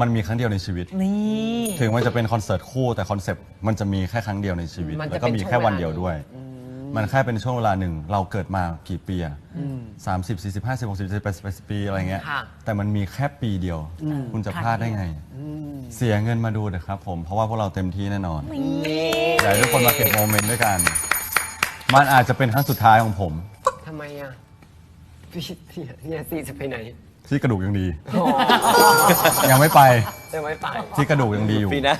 มันมีครั้งเดียวในชีวิต นี่ ถึงมันจะเป็นคอนเสิร์ตคู่แต่คอนเซปต์มันจะมีแค่ครั้งเดียวในชีวิต มันจะแล้วก็มีเป็นช่วงแค่วันเวลาเดียวด้วย มันแค่เป็นช่วงเวลาหนึ่ง เราเกิดมากี่ปีอะสามสิบสี่สิบห้าสิบหกสิบเจ็ดแปดสิบปีอะไรเงี้ย ค่ะ แต่มันมีแค่ปีเดียว คุณจะพลาดได้ไง เสียเงินมาดูนะครับผม เพราะว่าพวกเราเต็มที่แน่นอน อยากให้ทุกคนมาเก็บโมเมนต์ด้วยกัน มันอาจจะเป็นครั้งสุดท้ายของผม ทำไมอะพี่เนี่ยซีจะไปไหน ที่กระดูกยังดี ยังไม่ไปจะไม่ไปที่กระดูกยังดีอยู่ ปีหน้า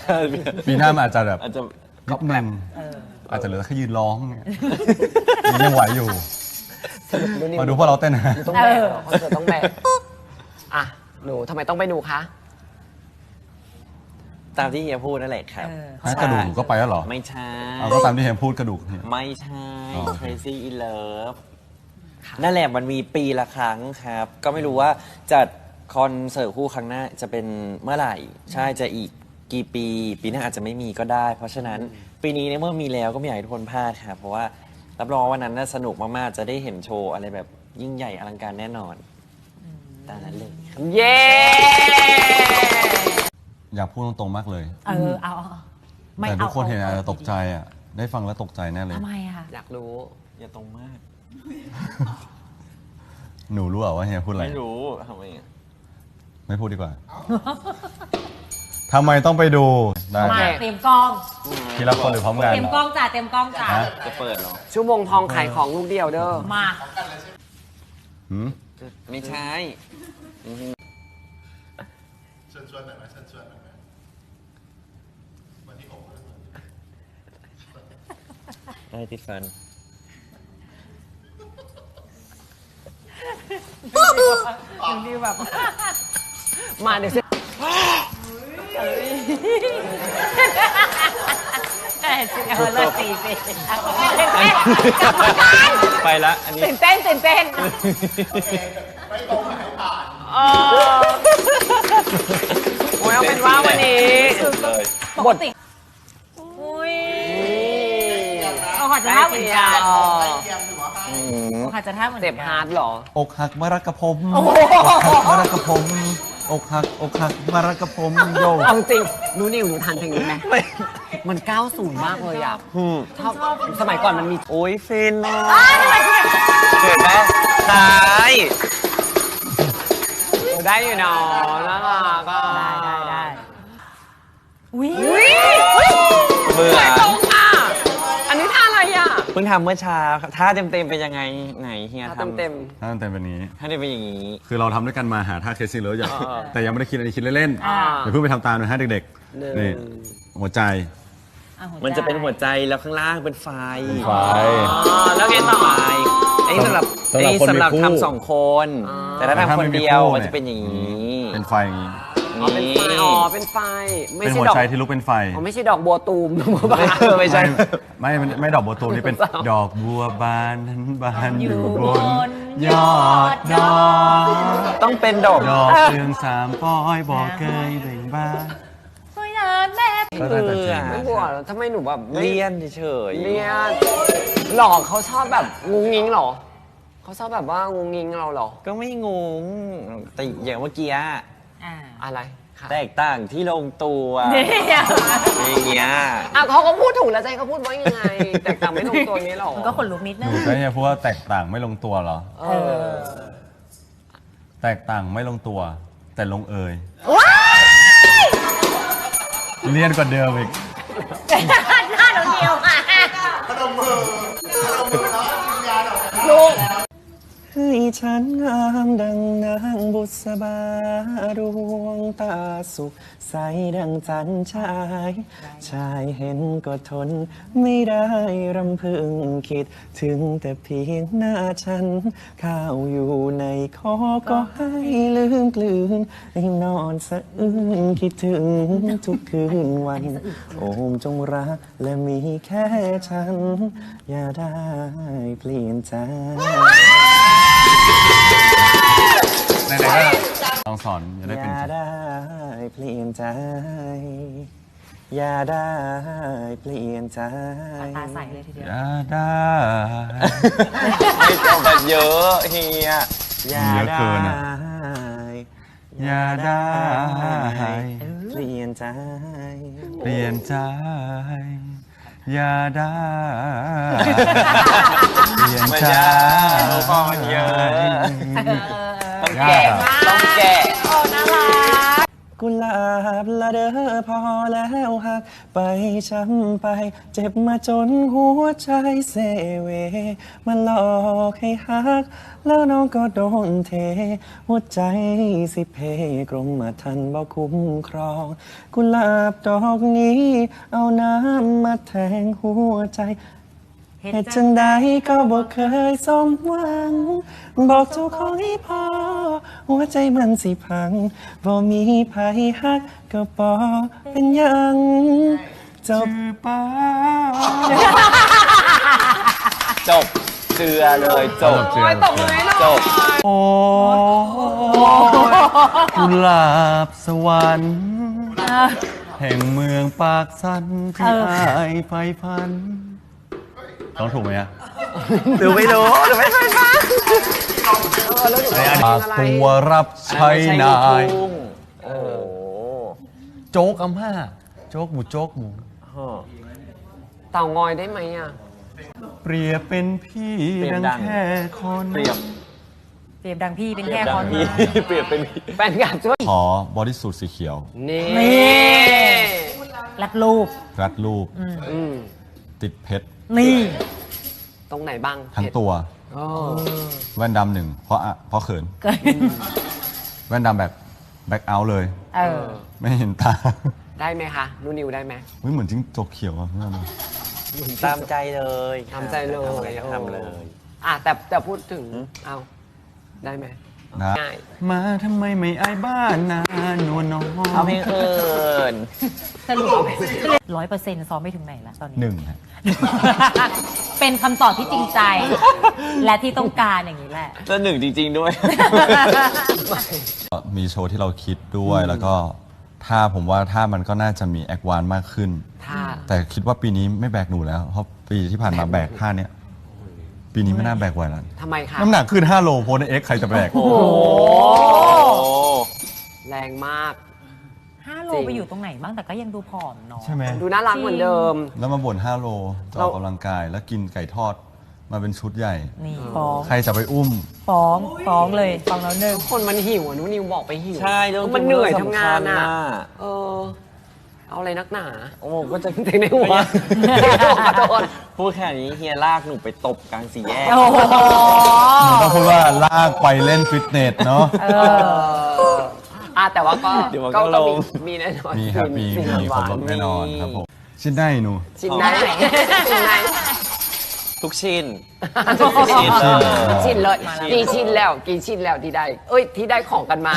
ปีหน้ามันอาจจะแบบอาจจะนิดนึงอาจจะเหลือแค่ยืนร้องเนี่ยยังไหวอยู่สรุปดูนี่มาดูพวกเราเต้นนะหนูต้องแบกเหรอคอนเสิร์ตต้องแบกอะหนูทำไมต้องไปดูคะตามที่เฮียพูดนั่นแหละครับฮะกระดูกก็ไปแล้วเหรอ ไม่ใช่เอาก็ตามที่เห็นพูดกระดูกเนี่ย ไม่ใช่อ๋อ crazy in love นั่นแหละมันมีปีละครั้งครับ ก็ไม่รู้ว่าจัดคอนเสิร์ตคู่ครั้งหน้าจะเป็นเมื่อไหร่ ใช่จะอีกกี่ปี ปีหน้าอาจจะไม่มีก็ได้ เพราะฉะนั้นปีนี้ในเมื่อมีแล้วก็ไม่อยากให้ทุกคนพลาดครับเพราะว่ารับรองว่าวันนั้นน่าสนุกมากๆจะได้เห็นโชว์อะไรแบบยิ่งใหญ่อลังการแน่นอนตามนั้นเลยครับเย้ อยากพูดตรงๆมากเลย เออเอาเอาไม่แต่เอาทุกคนเห็นอาจจะาตกใจอะ ได้ฟังแล้วตกใจแน่เลย ทำไมอะคะ อยากรู้ อย่าตรงมาก หนูรู้เหรอว่าเฮียพูดอะไร ไม่รู้ทำไมอะไม่พูดดีกว่า ทำไมต้องไปดู ได้มาแเตรียมกล้องทีละคนหรือพร้อมกันเตรียมกล้องจ้ะเตรียมกล้องจ้ะฮะจะเปิดเหรอ ชั่วโมงทองขายของลูกเดียวเด้อ มาหืมไม่ใช่เชิญชวนหน่อยไหมเชิญชวนหน่อยไหมวันที่หกนะได้ติดฟัน ดีแบบ มาเดี๋ยวสิเออสิเอาเลิศสี่สิไปละอันนี้ตื่นเต้นตื่นเต้นเออโอ้ยเอาเป็นว่าวันนี้ เลยปกติอุ้ยเอาขอจะท่าเหมือนกันเออเอา ขอจะท่าเหมือนเจ็บฮาร์ดเหรอ อกหักมารักกับผมอกหักมารักกับผม อกหักอกหักมารักกับผมโยเอาจริงหนูนิวหนูทันเพลงนี้ไหมมัน 90 มากเลยอะถ้าสมัยก่อนมันมี โอ้ยฟินอะเห็นไหมตายได้อยู่เนาะน่ารักอะได้ได้ได้อุ้ยเบื่อ ตรง เพิ่งทำเมื่อเช้าครับท่าเต็มๆเป็นยังไงไหนเฮียท่าทำเต็มถ้ามันเป็นแบบนี้ ท่าเต็มเป็นอย่างนี้ คือเราทำด้วยกันมาหาท่าเคสซิ่งเลยอย่างเออแต่ยังไม่ได้คิดอะไรคิดเล่นอ่าๆอย่าเพิ่งไปทำตามนะฮะเด็กหนึ่งๆนี่หัวใจอ่หัวใจมันจะเป็นหัวใจแล้วข้างล่างเป็นไฟไฟๆอ๋อแล้วไงต่อ ไฟไอ้สำหรับสำหรับไอ้คนสำหรับมีคู่ ทำสองคนอ๋อแต่ถ้าแต่ถ้าทำคไม่นมีเดียวคู่มันเนี่ยจะเป็นอย่างนี้ เป็นไฟอย่างนี้ อ๋อเป็นไฟอ๋อเป็นไฟไม่เป็นใช่หัวดอกใจที่ลุกเป็นไฟ อ๋อไม่ใช่ดอกบัวตูมบัวบานเออไม่ใช่ ไม่ไม่ไม่ดอกบัวตูมนี่เป็นสาวดอกบัวบานนั้นบานออยู่ยู่บบนนยอดดอกต้องเป็นดอกดอกเรืองสามป้อยบอกเคยเบ่งบานสวยงามแม่ก็ได้แต่จริงไม่บัวเหรอทำไมหนูแบบไม่เลี่ยนเฉยๆเลียนหลอกเขาชอบแบบงุงงิงเหรอเขาชอบแบบว่างุงงิงเราเหรอ ก็ไม่งงแต่อย่างเมื่อกี้ อะอ่า อะไรคะแตกต่างที่ลงตัวเนี่ยอย่างเงี้ยอะเขาก็พูดถูกแล้วใจเขาพูดว่ายังไง แต่ต่างไม่ลงตัวอย่างนี้หรอมันก็ขนลุกนิดหนึนูงใช่ไหมพูดว่าแตกต่างไม่ลงตัวเหรอ เอเอออแตกต่างไม่ลงตัว แต่ลงเอยเรียนกว่าเดิมอีก หน้าหนูเดียวค่ะ พนมมือ ฉันงามดังนางบุษบาดวงตาสุขใสดังจันชาย ชายเห็นก็ทน ไม่ได้รำพึงคิด ถึงแต่เพียงหน้าฉัน ข้าวอยู่ในคอก็ให้ลืมกลืนให้นอนสะอื้นคิดถึงทุกคืนวัน โอมจงรักและมีแค่ฉัน อย่าได้เปลี่ยนใจไหนๆก็ลองสอนจะได้อเป็นย่าได้เปลี่ยนใจ อย่าได้เปลี่ยนใจ ตาใสเลยทีเดียว อย่าได้ไม่ต้องแบบเยอะเฮียอย่าเยอะได้เกินอะอย่าได้เปลี่ยนใจ เปลี่ยนใจ อย่าได้เปลี่ยน กุหลาบละเด้อพอแล้วหัก ไปช้ำไป เจ็บมาจนหัวใจเซเว มันหลอกให้หัก แล้วน้องก็โดนเท หัวใจสิเพกรมมาทันบ่คุ้มครอง กุหลาบดอกนี้ เอาน้ำมาแทงหัวใจ เหตุจังใดก็บอกเคยสมหวัง บอกเจ้าของให้พอ หัวใจมันสิพังบ่มีภัยฮักก็บอเป็นหยังจบชื่อป้าจบเจือเลยจบโอ้ยตบมือให้หน่อยจบโอ้กุหลาบสวรรค์แห่งเมืองปากสันที่อายไฟพัน ร้องถูกไหมอะดูไม่รู้ดูไม่เคยฟังปากตัวรับใช้นายโอ้โหโจ๊กอำห้าโจ๊กหมูโจ๊กหมู เต่างอยได้ไหมอะ เปรียบเป็นพี่เปรียบดังดังแค่คนเปรียบเปรียบดังพี่เป็นเปรีแค่ยบดัคงนพี่เปรียบเป็นพี่แฟนกลับช่วยขอบอดี้สูทสีเขียว นี่รัดรูปรัดรูปอืมติดเพชร นี่ ตรงไหนบ้างทั้งตัว อ๋อแว่นดำหนึ่งเพราะอะเพราะเขิน เกินแว่นดำแบบแบ็คเอาท์เลย เออ ไม่เห็นตาได้ไหมคะนูนิวได้ไหม เฮ้ยเหมือนจิ้งจกเขียวอะเพื่อนตามใจเลยทำใจเลยทำอะไรก็ทำเลย อะแต่แต่พูดถึงเอาได้ไหม นะง่ายมาทำไมไม่อายบ้านนานวลน้องเอาเพลงอื่นสรุปร้อยเปอร์เซ็นต์ซ้อมไม่ถึงไหนละตอนนี้ หนึ่งฮะเป็นคำตอบที่จริงใจ และที่ต้องการอย่างนี้แหละแล้วหนึ่งจริง ๆ ด้วยก็มีโชว์ที่เราคิดด้วยแล้วก็ท่าผมว่าท่ามันก็น่าจะมีแอควานมากขึ้นถ้าแต่คิดว่าปีนี้ไม่แบกหนูแล้ว เพราะปีที่ผ่านมาแบกท่าเนี้ย ปีนี้ไม่น่าแบกไหวแล้ว ทำไมคะน้ำหนักขึ้น 5 โลโพสในเอ็กใครจะแบก โอ้โหแรงมาก ห้าโลจริง ไปอยู่ตรงไหนบ้างแต่ก็ยังดูผอมเนาะ ใช่ไหม ดูน่ารักเหมือนเดิม แล้วมาบ่น 5 โลจะออกกำลังกายแล้วกินไก่ทอดมาเป็นชุดใหญ่ นี่ฟ้องใครจะไปอุ้ม ฟ้องฟ้องเลยฟ้องแล้วหนึ่ง คนมันหิวอะนูนิวบอกไปหิวใช่เรื่องมันเหนื่อยทำงานอะอะเออ เอาอะไรนักหนา โอ้โหก็จะถึงในหัวขอโทษพูดแค่นี้เฮียลากหนูไปตบกลางสี่แยก โอ้โหหนูต้องพูดว่าลากไปเล่นฟิตเนสเนาะ เอเออออะแต่ว่าก็เดี๋ยวมันก็ก็ก็ลมีงมีแน่นอนมีครับมีสิ่งมีหครบวารถแน่นอนครับผมชิ้นได้หนู ชิ้นไหนชิ้นไหน ทุกชิ้น ชิ้นเออ ชิ้นเลยกี่ชิ้นแล้วกี่ชิ้นแล้วที่ได้ เอ้ยที่ได้ของกันมา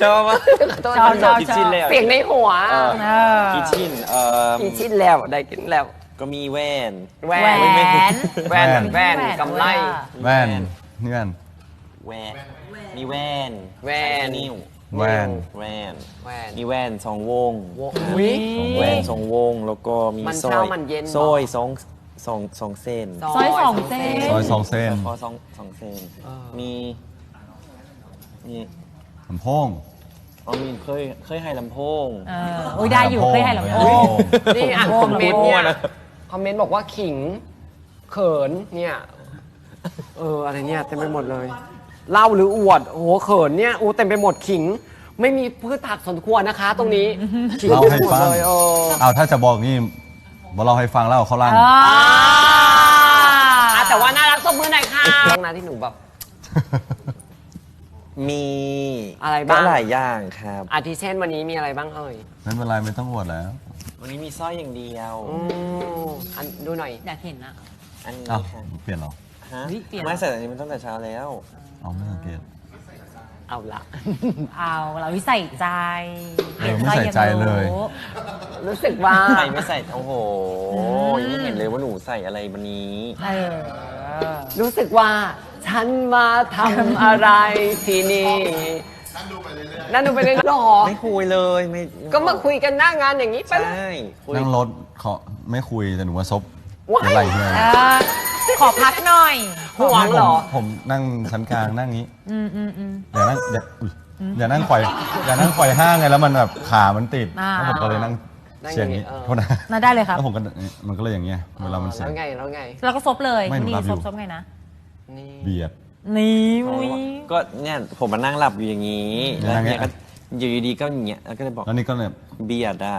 ชอบมากขอโทษชอบชอบกี่ชิ้นแล้วเสียงในหัวเออเออกี่ชิ้นเอ่อกี่ชิ้นแล้วได้กินแล้วก็มีแว่น แหวแหวนนแว่นแว่นกำไร แว่นนี่แว่นแว่น มีแว่นแว่นใส่นิ้ว แว่นแว่นแว่นมีแว่นสองวงวงอุ้ยแว่นสองวง แล้วก็มีมันสร้อเช้ายมันเย็นสร้อยสองสองสองเส้นซอยสองเส้น ซอยสองเส้นพอสองสองเส้นมีมีลำโพงอ๋อมีเคยเคยให้ลำโพง เออโอ้ยได้อยู่เคยให้ลำโพง นี่อ่านโอ้คอมเมนต์เนี่ยโอ้โหนะคอมเมนต์บอกว่าขิง เขินเนี่ย เอออะไรเนี่ยเต็มไปหมดเลย เล่าหรืออวดโอ้โหเขินเนี่ยโอ้เต็มไปหมดขิง ไม่มีพืชผักสวนครัวนะคะ ตรงนี้ขิงเล่าเต็มให้ไปหมดฟังเลยเออเอาถ้าจะบอกนี่บอเราให้ฟังแล้วเขาล่างอ่าอะแต่ว่าน่ารักตบมือหน่อยค่ะตรงนั้นที่หนูแบบ มีอะไรบ้าง ก็หลายอย่างครับ อาทิเช่นวันนี้มีอะไรบ้างเอ่ยไม่เป็นไรไม่ต้องอวดแล้ว วันนี้มีสร้อยอย่างเดียว อืมอันดูหน่อย อยากเห็นอะอันนี้เอ้าค่ะเปลี่ยนเหรอฮะเฮ้ยเปลี่ยน ไม่ใส่อันนี้มันตั้งแต่เช้าแล้ว เอาไม่สังเกต เอาละ เอาเราที่ใส่ใจเออไม่ใส่ใจเลย รู้สึกว่า ใส่ไม่ใส่ โอ้โหยังไม่เห็นเลยว่าหนูใส่อะไรวันนี้ เออ รู้สึกว่า ฉันมาทำอะไรที่นี่ นั่นดูไปเรื่อยๆหรอ ไม่คุยเลยไม่ก็มาคุยกันหน้างานอย่างนี้ไปใช่เลยคุย นั่งรถเขาไม่คุยแต่หนูว่าซบว้ายอะไรเพื่อน เออ ขอพักหน่อย ห่วงเหรอ ผมผมนั่งชั้นกลางนั่งนี้อืมอืมอืม อย่านั่งอย่าอุ๊ยอย่านั่งไขว่อย่านั่งไขว่ห้างไงแล้วมันแบบขามันติดอ่า แล้วผมก็เลยนั่งนั่งเฉียงนี้อย่างนี้เออ โทษนะน่าได้เลยครับ แล้วผมก็มันก็เลยอย่างเงี้ยเวลามันเสียแล้งวไงแล้วไง แล้วก็ซบเลยไม่หนูนี่รับอยู่ ซบซบไงนะ นี่ เบียด นี่มุ้ยก็เนี่ยผมมานั่งหลับอยู่อย่างนี้เนี่ยแล้วนั่งเนี่ยไงก็อยู่ดีๆก็อย่างเงี้ยแล้วก็เลยบอกแล้วนี่ก็เนี่ยเบียดอะ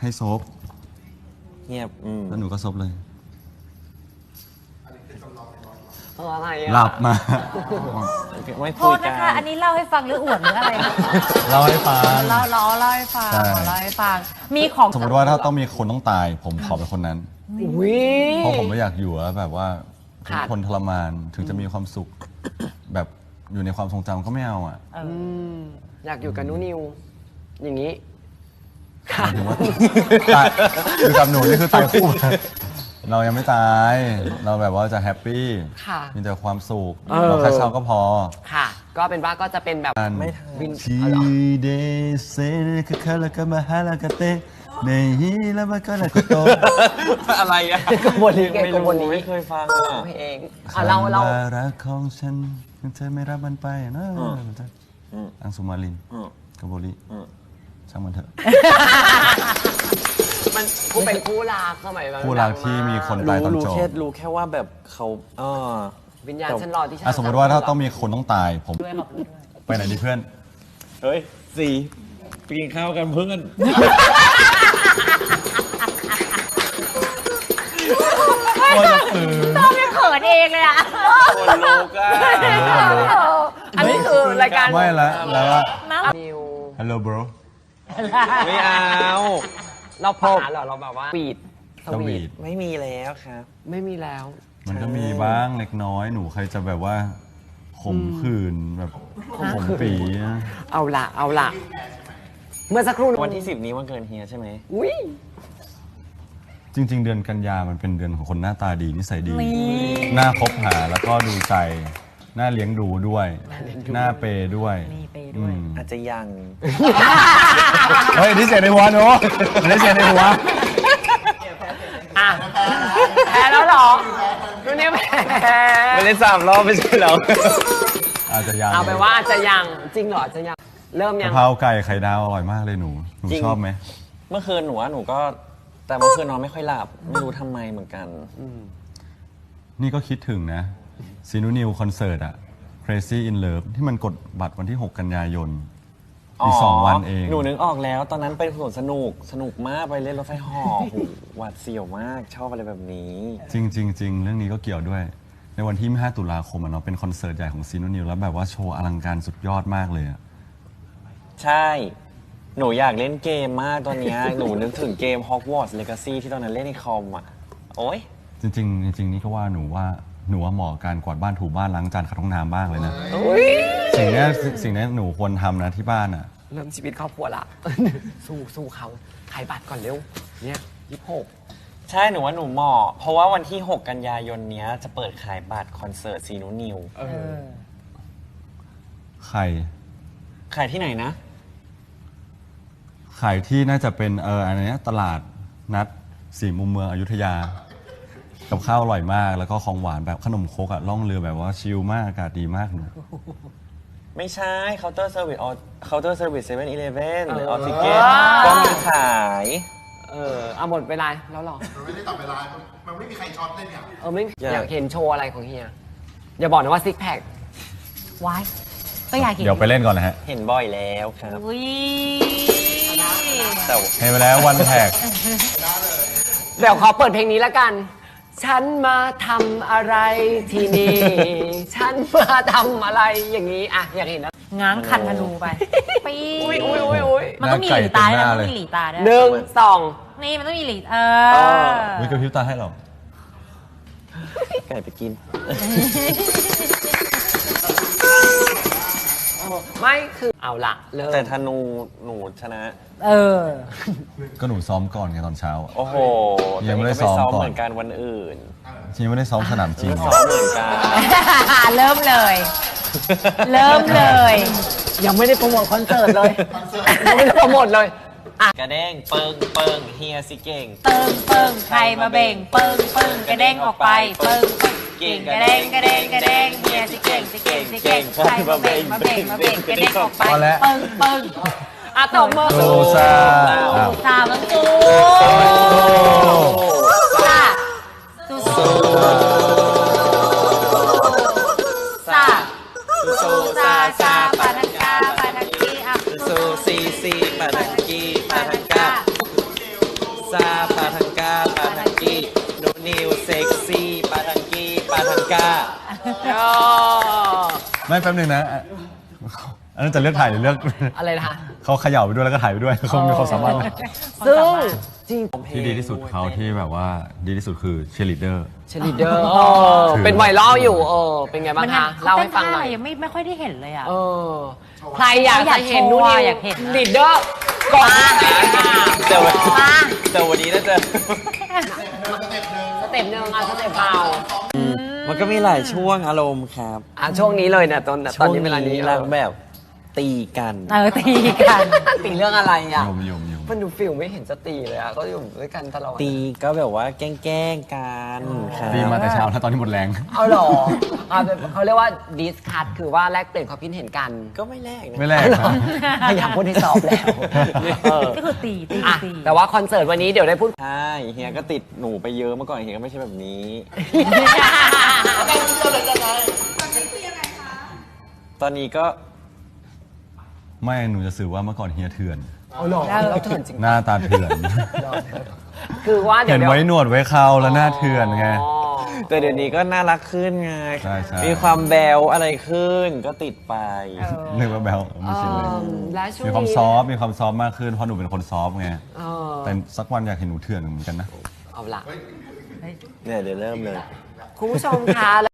ให้ซบเงียบอืมแล้วหนูก็ซบเลยเอออะไรอะหลับมา ไม่โทคุยษกันะคะนอันนี้เล่าให้ฟังหรืออวดหรืออะไรนะเล่าให้ฟัง เล่าเล่าเล่าให้ฟังใช่ เล่าให้ฟัง มีของสมมติว่าถ้าต้องมีคนต้องตาย ผมขอเป็นคนนั้น อุ้ย เพราะผมไม่อยากอยู่แล้วแบบว่าทุกขาดคนทรมานถึงจะมีความสุข แบบอยู่ในความทรงจำก็ไม่เอาอะเอออืมอยากอยู่กับนุนิว อย่างนี้ หมายถึงว่าตายอยู่กับหนูนี่คือตายคู่เรายังไม่ตาย เราแบบว่าจะแฮปปี้ค่ะ มีแต่ความสุขเออ เราแค่เช่าก็พอ ค่ะ ก็เป็นว่าก็จะเป็นแบบไม่ทัน วินทีเอาเหรอเดเซนคือคาลากามาฮาลากาเตในฮีแล้วมันก็ลากาโต อะไรอะกบวนนี้ไงไม่กรู้บวนนี้ไม่เคยฟังอะเพลงอะเราเรา คำว่ารักของฉันเธอไม่รับมันไปนะอืมอังสุมาลินอืม กบโบลีอืม ช่างมันเถอะ มันคู่เป็นคู่รักสมัยนั้นคู่รักที่มีคนตายตอนรู้จบแค่รู้แค่ว่าแบบเขาเออวิญญาณฉันรอที่ฉันอะสมมติว่าถ้าต้องมีคนต้องตายผมด้วยขอบคุณด้วยไปไหนดีเพื่อน เฮ้ยสี่ไปกินข้าวกันเพื่อนว่าจะฝืนต้องไม่เขินเองเลยอะคนโลกอะอันนี้คือรายการไม่ละแล้วว่าน้นิว hello bro ไม่เอา เราผาเหรอเราแบบว่าสวีทสสวีวีททไม่มีแล้วครับ ไม่มีแล้ว มันก็มีบ้างเล็กน้อย หนูใครจะแบบว่าข่มขืนแบบข่มปีนะเอาละเอาละเมื่อสักครู่วันที่สิบนี้วันเกินเฮียใช่ไหมอุ้ยจริง ๆ เดือนกันยามันเป็นเดือนของคนหน้าตาดีนิสัยดีนี่หน้าคบหาแล้วก็ดูใจ หน้าเลี้ยงดูด้วย หน้าเปย์ด้วยนี่เปย์ ด้วยอืมอาจจะยัง เฮ้ยอันนี่เสียงในหัวหนูอันนี่เสียงในหัว อะแพ้แล้วเหรอดูเนี่ยแพ้ไม่ได้สามรอบไม่ใช่เหรอ อาจจะยังเอาไปนว่าอาจจะยังจริงเหรออาจจะยังเริ่มกะยังเพราไก่ไข่ดาวอร่อยมากเลยหนู หนูจริง ชอบไหม เมื่อคืนหนูว่าหนูก็ แต่เมื่อคืนนอนไม่ค่อยหลับ ไม่รู้ทำไมเหมือนกัน นี่ก็คิดถึงนะซีนูนิวคอนเสิร์ตอะ Crazy in Love ที่มันกดบัตรวันที่ 6 กันยายน อีกสองวันเอง หนูนึกออกแล้ว ตอนนั้นไปสวนสนุกสนุกมากไปเล่นรถไฟเหอโหหวาดเสียวมากชอบอะไรแบบนี้ จริงจริงจริงเรื่องนี้ก็เกี่ยวด้วย ในวันที่ 5 ตุลาคมอะเนาะเป็นคอนเสิร์ตใหญ่ของซีนูนิวแล้วแบบว่าโชว์อลังการสุดยอดมากเลยอะใช่ หนูอยากเล่นเกมมากตอนเนี้ยหนูนึกถึงเกม Hogwarts Legacy ที่ตอนนั้นเล่นในคอมอะ โอ๊ย จริง ๆ จริง ๆ นี่ก็ว่าหนูว่า หนูว่าเหมาะกับการกวาดบ้านถูบ้านล้างจานขัดห้องน้ำบ้างเลยนะ สิ่งเนี้ยสิ่งเนี้ยหนูควรทำนะที่บ้านอะเริ่มชีวิตครอบครัวละ สู้สู้เขาขายบัตรก่อนเร็ว เนี่ยยี่หกใช่หนูว่าหนูเหมาะ เพราะว่าวันที่ 6 กันยายนเนี้ยจะเปิดขายบัตรคอนเสิร์ตซีนูนิวเออไข่ ขายที่ไหนนะไข่ที่น่าจะเป็นเอออันเนี้ยตลาดนัดสี่มุมเมืองอยุธยา กับข้าวอร่อยมาก แล้วก็ของหวานแบบขนมครกอะล่องเรือแบบว่าชิลมากอากาศดีมากหนูไม่ใช่เคาน์เตอร์เซอร์วิสเคาน์เตอร์เซอร์วิสเซเว่นอีเลฟเว่นหรือเออออทิเกตก็มีขาย เออเอาหมดเวลาแล้วเหรอ มันไม่ได้ตัดเวลา มันไม่มีใครช็อตเลยเนี่ย เออไม่อยากเห็นโชว์อะไรของเฮีย อย่าบอกนะว่าซิกแพคไว้ก็อยากเห็นเดี๋ยวไปเล่นก่อนนะฮะ เห็นบ่อยแล้วครับอุ้ยแต่เห็นไปแล้ววันแท็กเดี๋ยวขอเปิดเพลงนี้แล้วกัน ฉันมาทำอะไรที่นี่ ฉันมาทำอะไรอย่างนี้อะอยากเห็นนะง้างคันธนูไปปีอุ้ยอุ้ยอุ้ยอุ้ยมันต้องมีหลีตาด้วยนะมันต้องมีหลีตาด้วยหนึ่งสองนี่มันต้องมีหลีเอเอออวิกระพริบตาให้เราไก่ไปกิน ไม่คือเอาละเริ่มแต่ธนูหนูชนะ เออ ก็หนูซ้อมก่อนไงตอนเช้าอะโอ้โหยังไม่ได้แต่นี่ก็ซ้อมก่อน เหมือนกันวันอื่นจริงๆไม่ได้ซ้อมสนามจริงซ้อมเหมือนกันเริ่มเลย เริ่มเลย ยังไม่ได้โปรโมทคอนเสิร์ตเลยยังไม่ได้โปรโมทเลยอะกระเด้งเปิงเปิงเฮียสิเก่งเติงเปิงใครมาเบ่ง เปิงเปิงกระเด้งออกไป เปิงเปิง เก่งกระเด้งกระเด้งกระเด้งเฮียสิเก่งสิเก่งสิเก่งใครมาเบ่งมาเบ่งมาเบ่งกระเด้งออกไปพอแล้วเปิงเปิงอะตบมือโซซาอ้าวสามังสูซ กาอ๋อไม่แป๊บนึงนะอะอันนั้นจะเลือกถ่ายหรือเลือกอะไรนะคะ เขาเขย่าไปด้วยแล้วก็ถ่ายไปด้วยเขามีความสามารถนะซึ่งจริงที่ดีที่สุดเขาที่แบบว่าดีที่สุดคือเชลิเดอร์เชลิเดอร์เออเป็นไวรัลอยู่เออเป็นไงบ้างคะเล่าให้ฟังหน่อย ยังไม่ไม่ค่อยได้เห็นเลยอะ เออ ใครอยากอยาจะกเห็นนู่นโชว์นี่อยากเห็นลีดเดอร์ก่อนที่จะค่ะแต่วันมาแต่วันนี้น่าจะสเต็ปหนึ่งอะสเต็ปเบามั นก็มีหลายช่วงอารมณ์ครับอะช่วงนี้เลยเนี่ยตอนตอนนี้เวลานี้รักแบบตีกัน เออตีกัน ตีเรื่องอะไรอะ ยมยมย มมันดูฟิลไม่เห็นจะตีเลยอะก็อยู่ด้วยกันตลอด ตีก็แบบว่าแกล้งๆกันครับ ดีมาแต่เช้าแล้วตอนนี้หมดแรง เอาเหรอเอาเป็นเขาเรียกว่าดิสคัทคือว่าแลกเปลี่ยนความคิดเห็นกันก็ไม่แลกนะไม่แรงครับพยายามพูดให้สอบแล้วเออก็คือตีตีอะตี แต่ว่าคอนเสิร์ตวันนี้เดี๋ยวได้พูด ใช่เฮียก็ติดหนูไปเยอะเมื่อก่อนเฮียก็ไม่ใช่แบบนี้ ตอนนี้ก็ ไม่หนูจะสื่อว่าเมื่อก่อนเฮียเถื่อน เอาหรอเราเถื่อนจริงหน้าตาเถื่อน คือว่าเดี๋ยเห็วนดี๋ยไว้หนวดไว้เคราแล้วหน้าเถื่อนไงอ๋อแต่เดี๋ยวนี้ก็น่ารักขึ้นไง ใช่ใช่ มีความแบวอะไรขึ้นก็ติดไป นึกว่าแบลไม่ชินเลย เอิ่มและช่วงมีนี้ความซอฟต์มีความซอฟต์มากขึ้นเพราะหนูเป็นคนซอฟต์ไงเออแต่สักวันอยากเห็นหนูเถื่อนเหมือนกันนะ เอาละ เนี่ยเดี๋ยวเริ่มเลย คุณผู้ชมคะ